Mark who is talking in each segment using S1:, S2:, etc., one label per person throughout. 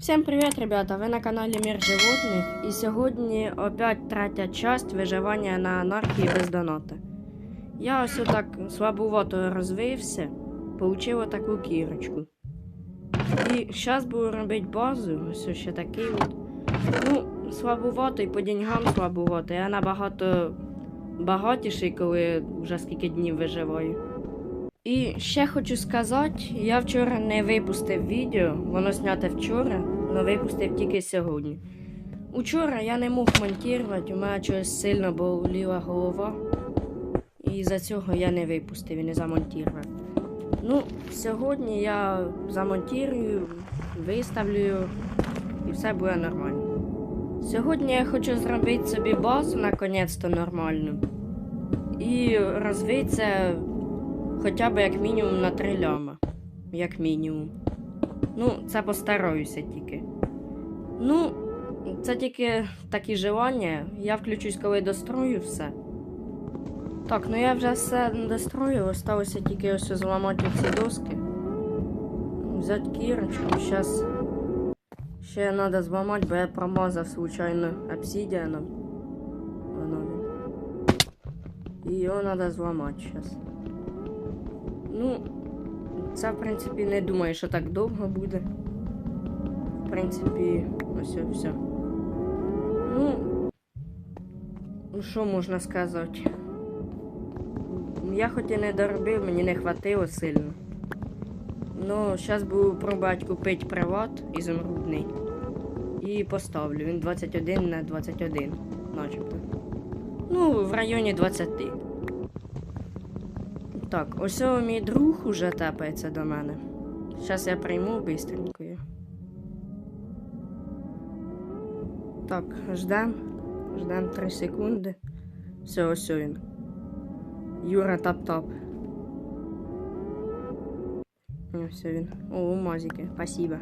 S1: Всем привет, ребята! Ви на каналі Мир Животних. І сьогодні опять третя часть виживання на анархії без доната. Я ось так слабувато розвився, получив отаку кірочку. І зараз буду робити базу, ось ще такий от. Ну, слабувато і по деньгам слабувато. Я набагато багатіший, коли вже скільки днів виживаю. І ще хочу сказати, я вчора не випустив відео, воно зняте вчора, але випустив тільки сьогодні. Учора я не мог монтувати, у мене чогось сильно боліла голова. І за цього я не випустив і не замонтував. Ну, сьогодні я замонтую, виставлю і все буде нормально. Сьогодні я хочу зробити собі базу наконець-то нормальну. І розвитися Хоча б як мінімум на три ляма. Як мінімум. Ну, це постараюся тільки. Ну, це тільки такі желання. Я включусь, коли дострою все. Так, ну я вже все дострою, осталося тільки ось зламати ці доски. Взяти кірочку, зараз ще треба зламати, бо я промазав случайно обсидіаном. І його треба зламати зараз. Ну, це, в принципі, не думаю, що так довго буде. В принципі, ось все. Ну, ну, що можна сказати? Я хоч і не доробив, мені не хватило сильно. Ну, зараз буду пробувати купити приват ізумрудний. І поставлю. Він 21 на 21, начебто. Ну, в районі 20. Так, ось мій друг уже тапається до мене. Зараз я прийму бистренько. Так, ждем. Ждем 3 секунди. Все, ось він. Юра тап-тап. Ось він. О, мазики, спасибо.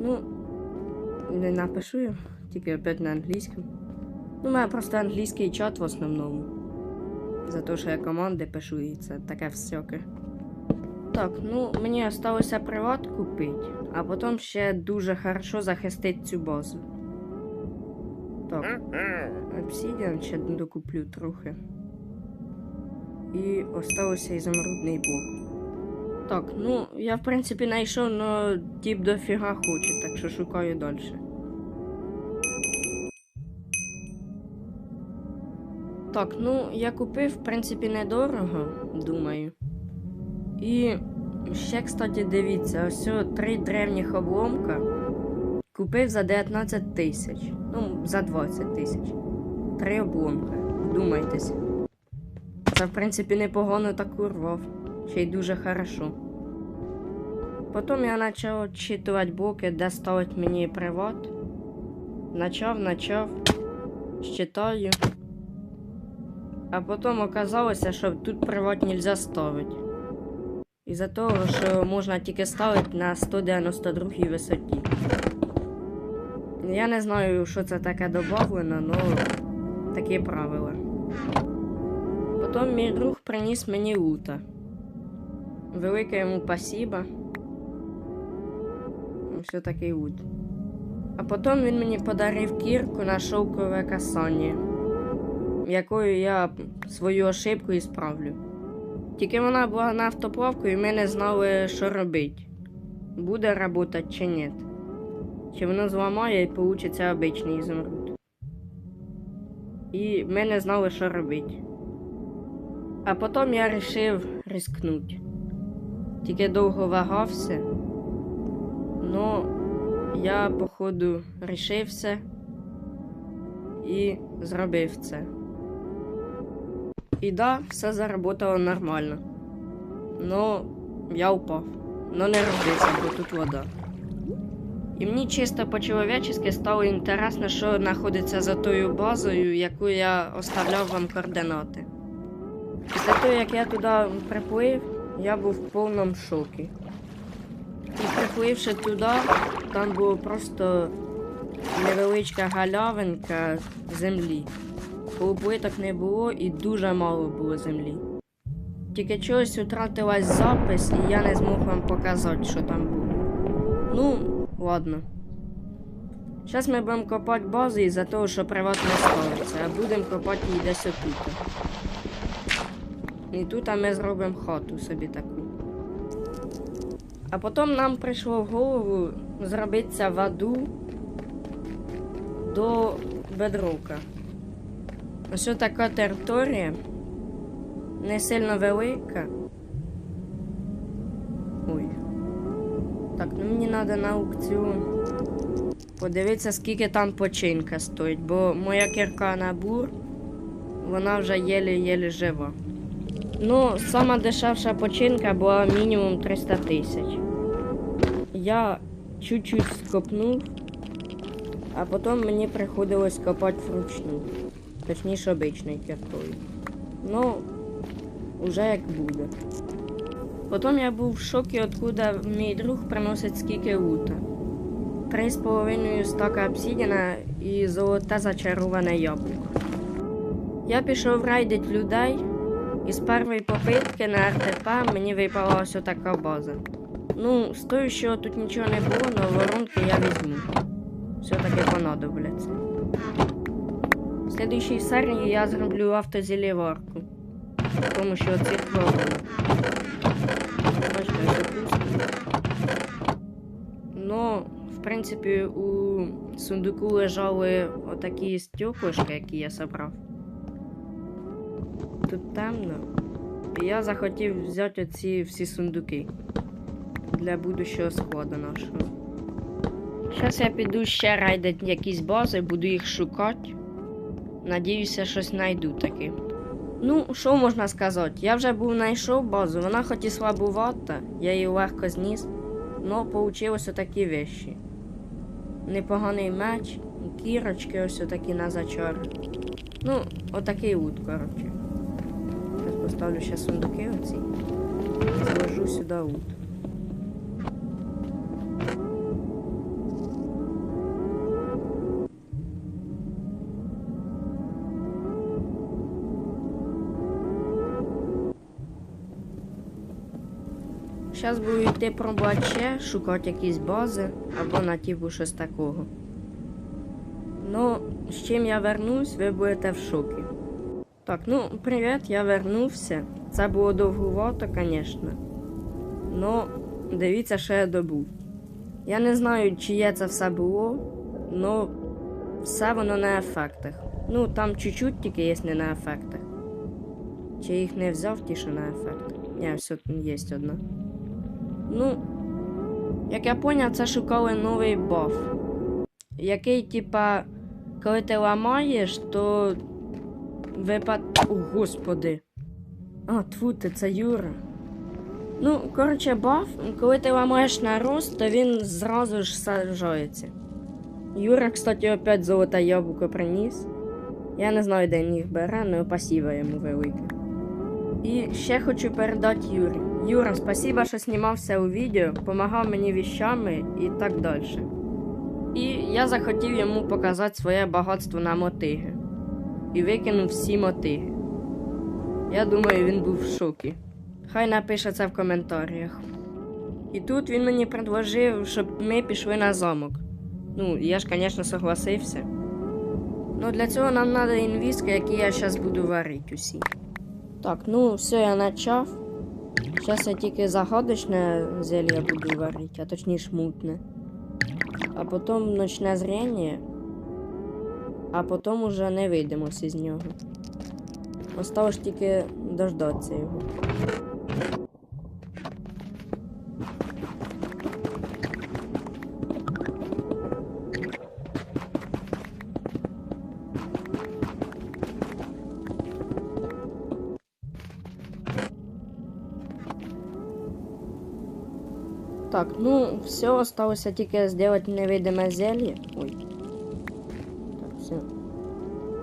S1: Ну, не напишу я, тільки опять на англійському. Ну, у мене просто англійський чат в основному. За те, що я команди пишу і це таке всяке. Так, ну мені залишилося приват купити, а потім ще дуже хорошо захистити цю базу. Так, обсидіан ще докуплю трохи. І осталося ізумрудний блок. Так, ну я в принципі знайшов, но тип дофіга хоче, так що шукаю далі. Так, ну я купив, в принципі, недорого, думаю. І ще, кстати, дивіться, ось три древніх обломка купив за 19 тисяч. Ну, за 20 тисяч. Три обломка. Вдумайтесь. Це, в принципі, непогано так урвав. Ще й дуже хорошо. Потім я почав відчитувати блоки, де ставить мені приват. Начав, начав. Считаю. А потім оказалося, що тут приват нельзя ставити. Із-за того, що можна тільки ставити на 192 висоті. Я не знаю, що це таке додавлено, але такі правила. Потім мій друг приніс мені лута. Велике йому спасіба. Все такий лут. А потім він мені подарив кірку на шовкове касання якою я свою ошибку і справлю. Тільки вона була на автоплавку і ми не знали, що робити. Буде працювати чи ні. Чи воно зламає і вийде обичний ізумруд. І ми не знали, що робити. А потім я вирішив рискнути. Тільки довго вагався. Ну, я, походу, рішився і зробив це. І да, все заработало нормально. Но я упав. Но не розбився, бо тут вода. І мені чисто по-чоловічески стало інтересно, що знаходиться за тою базою, яку я оставляв вам координати. Після того, як я туди приплив, я був в повному шокі. І припливши туди, там було просто невеличка галявинка землі. Полуплиток не було і дуже мало було землі. Тільки чогось втратилась запис, і я не змог вам показати, що там було. Ну, Ладно. Зараз ми будемо копати базу із-за того, що приват не ставиться, а будемо копати її десь отут. І тут а ми зробимо хату собі таку. А потім нам прийшло в голову зробитися воду до бедрока. Ось така територія, не сильно велика. Ой. Так, ну мені треба на аукціон. Подивитися, скільки там починка стоїть, бо моя кірка на бур, вона вже єлі-єлі жива. Ну, сама дешевша починка була мінімум 300 тисяч. Я чуть-чуть скопнув, а потім мені приходилось копати вручну. Точніше, обичною кіркою. Ну, уже як буде. Потім я був в шокі, откуда мій друг приносить скільки лута. Три з половиною стака обсідіна і золоте зачароване яблуко. Я пішов райдить людей, і з першої попитки на РТП мені випала ось така база. Ну, з тою, що тут нічого не було, але воронки я візьму. Все-таки понадобляться. В слідуючій серії я зроблю автозеліварку. Тому що цих воронок. Бачите, пусто. Ну, в принципі, у сундуку лежали отакі стеклишки, які я собрав. Тут темно. І я захотів взяти оці всі сундуки для будущого складу нашого. Зараз я піду ще райдити якісь бази, буду їх шукати. Надіюся, щось знайду таки. Ну, що можна сказати? Я вже був знайшов базу, вона хоч і слабувата, я її легко зніс, але получилось отакі вещі. Непоганий меч, кірочки ось отакі на зачар. Ну, отакий лут, коротше. Зараз поставлю ще сундуки оці. Зложу сюди лут. Зараз буду йти пробувати шукати якісь бази або на типу щось такого. Ну, з чим я вернусь, ви будете в шокі. Так, ну, привіт, я вернувся. Це було довгувато, звісно. Ну, дивіться, що я добув. Я не знаю, чиє це все було, але все воно на ефектах. Ну, там чуть-чуть тільки є не на ефектах. Чи їх не взяв, ті, що на ефектах? Ні, все є одна. Ну, як я поняв, це шукали новий баф. Який, типа, коли ти ламаєш, то випад. О, господи. А, тьфу, ти, це Юра. Ну, коротше, баф, коли ти ламаєш на рост, то він зразу ж саджається. Юра, кстати, опять золоте яблуко приніс. Я не знаю, де він їх бере, але пасіва йому велике. І ще хочу передати Юрі. Юра, спасибо, що знімався у відео, допомагав мені віщами і так далі. І я захотів йому показати своє багатство на мотиги. І викинув всі мотиги. Я думаю, він був в шокі. Хай напише це в коментарях. І тут він мені предложив, щоб ми пішли на замок. Ну, я ж, звісно, согласився. Ну, для цього нам треба інвізки, які я зараз буду варити усі. Так, ну все, я почав. Зараз я тільки загадочне зелье буду варити, а точніше мутне. А потім ночне зріння, а потім уже не вийдемося з нього. Осталось тільки дождатися його. Так, ну, все, осталось тільки сделать невидиме зелье. Ой. Так, все.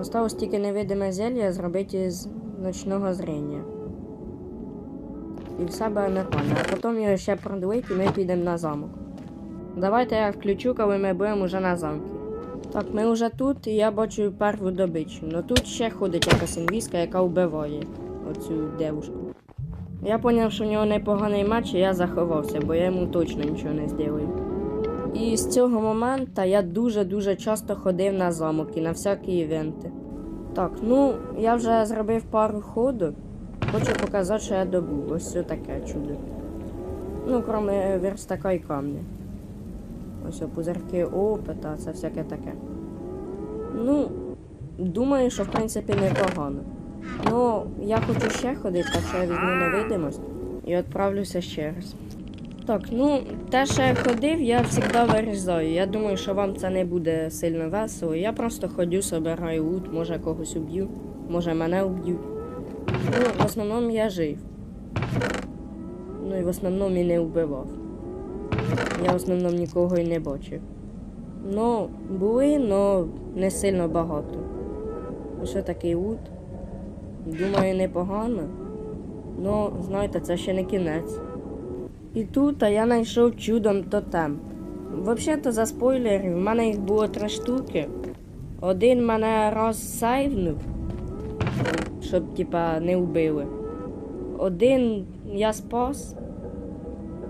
S1: Осталось тільки невидиме зелье зробити з ночного зрення. І все буде нормально. А потім його ще продлить і ми підемо на замок. Давайте я включу, коли ми будемо вже на замку. Так, ми вже тут, і я бачу перву добичу. Ну тут ще ходить якась інвізка, яка вбиває оцю девушку. Я зрозумів, що в нього непоганий матч, і я заховався, бо я йому точно нічого не зроблю. І з цього моменту я дуже-дуже часто ходив на замок і на всякі івенти. Так, ну я вже зробив пару ходок. Хочу показати, що я добув. Ось це таке чудо. Ну, крім верстака і камня. Ось пузирки опита, це всяке таке. Ну, думаю, що в принципі непогано. Ну, я хочу ще ходити, так що я візьму невидимость і відправлюся ще раз. Так, ну, те, що я ходив, я завжди вирізаю. Я думаю, що вам це не буде сильно весело. Я просто ходю, собираю лут, може когось уб'ю, може мене уб'ють. Ну, в основному я жив. Ну і в основному і не вбивав. Я в основному нікого і не бачив. Ну, були, але не сильно багато. Ось такий лут. Думаю, непогано. Ну, знаєте, це ще не кінець. І тут я знайшов чудом тотем. Взагалі-то за спойлери, в мене їх було три штуки. Один мене раз сейвнув, щоб типа не вбили. Один я спас.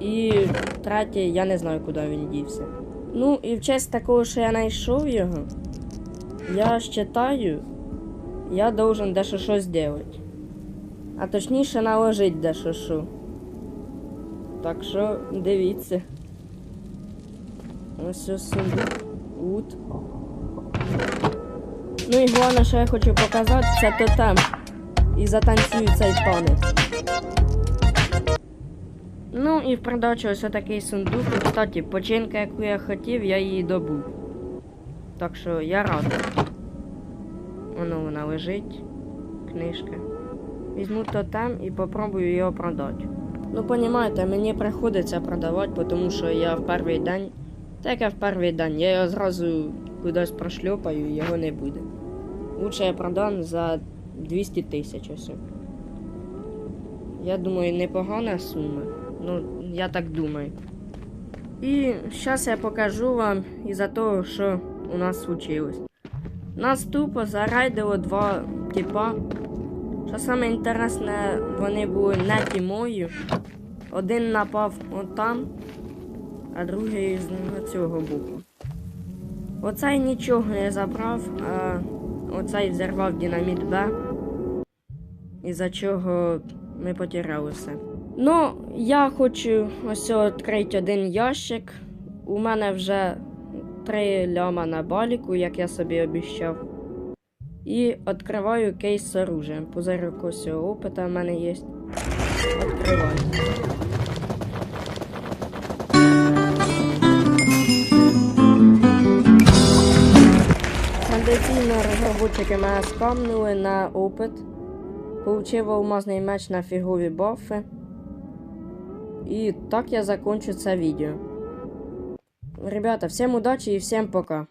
S1: І третій я не знаю, куди він дівся. Ну, і в честь такого, що я знайшов його, я вважаю, я должен щось зробити. А точніше наложити дещо що. Так що дивіться. Ось ось. Ут. Ну і головне, що я хочу показати, це тотем. І затанцюю цей танець. Ну і в придачу ось такий сундук. Кстати, починка, яку я хотів, я її добув. Так що я радий. Воно вона лежить. Книжка. Візьму тотем і попробую його продати. Ну, понімаєте, мені приходиться продавати, тому що я в перший день. Так я в перший день, я його зразу кудись прошльопаю, його не буде. Лучше я продам за 200 тисяч ось. Я думаю, непогана сума. Ну, я так думаю. І зараз я покажу вам із-за того, що у нас случилось. Нас тупо зарайдило два типа. Що саме інтересне, вони були не тімою. Один напав отам, а другий з цього боку. Оцей нічого не забрав, а оцей взірвав динаміт Б. Із-за чого ми потеряли. Ну, я хочу ось відкрити один ящик. У мене вже три ляма на баліку, як я собі обіщав. І відкриваю кейс з оружием. Позирок ось опита в мене є. Відкриваю. Традиційно розробники мене скамнули на опит. Получив алмазний меч на фігові бафи. І так я закончу це відео. Ребята, всем удачи и всем пока.